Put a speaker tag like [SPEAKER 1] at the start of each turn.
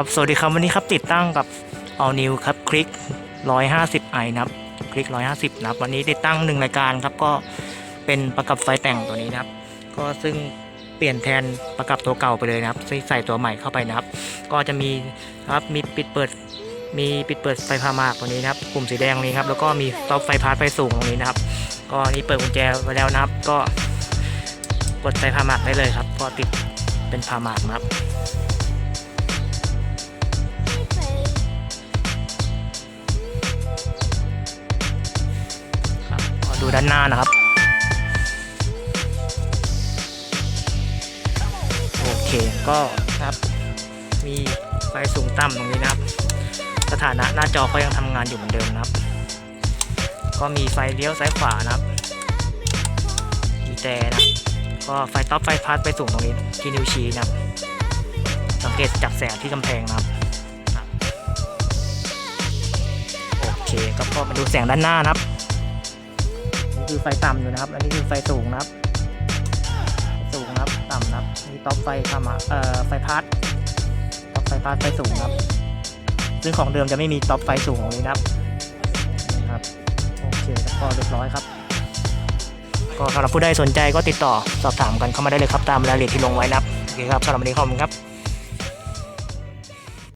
[SPEAKER 1] ครับสวัสดีครับวันนี้ครับติดตั้งกับ All New ครับคลิก 150 i นะครับคลิก 150นะครับวันนี้ติดตั้งหนึ่งรายการครับก็เป็นประกับไฟแต่งตัวนี้นะครับก็ซึ่งเปลี่ยนแทนประกับตัวเก่าไปเลยนะครับใส่ใส่ตัวใหม่เข้าไปนะครับ ก็จะมีครับมีปิดเปิดมีปิดเปิดไฟพามากตัวนี้นะครับปุ่มสีแดงนี้ครับแล้วก็มีต็อปไฟพาร์ทไฟสูงตรงนี้นะครับ ก็นี่เปิดกุญแจไว้แล้วนะครับ ก็กดไฟพามากได้เลยครับ ก็ติดเป็นพามากนะครับ ดูด้านหน้านะครับ โอเคก็ครับ มีไฟสูงต่ำตรงนี้นะครับ สถานะหน้าจอก็ยังทำงานอยู่เหมือนเดิมนะครับ ก็มีไฟเลี้ยวซ้ายขวานะครับ มีแต่นะก็ไฟท็อปไฟพาสไปสูงตรงนี้ที่นิ้วชี้นะครับ สังเกตจากแสงที่กำแพงนะครับโอเคก็พอมาดูแสงด้านหน้านะครับ คือไฟต่ำอยู่นะครับ อันนี้คือไฟสูงนะครับ สูงนะครับ ต่ำนะครับมีท็อปไฟเข้ามาเอ่อไฟพาร์ทท็อปไฟพาร์ทไฟสูงนะครับ ซึ่งของเดิมจะไม่มีท็อปไฟสูงตรงนี้นะครับครับโอเคแล้วก็เรียบร้อยครับ ก็สำหรับผู้ใดสนใจก็ติดต่อสอบถามกันเข้ามาได้เลยครับตามรายละเอียดที่ลงไว้นะครับโอเคครับสำหรับวันนี้ขอบคุณครับ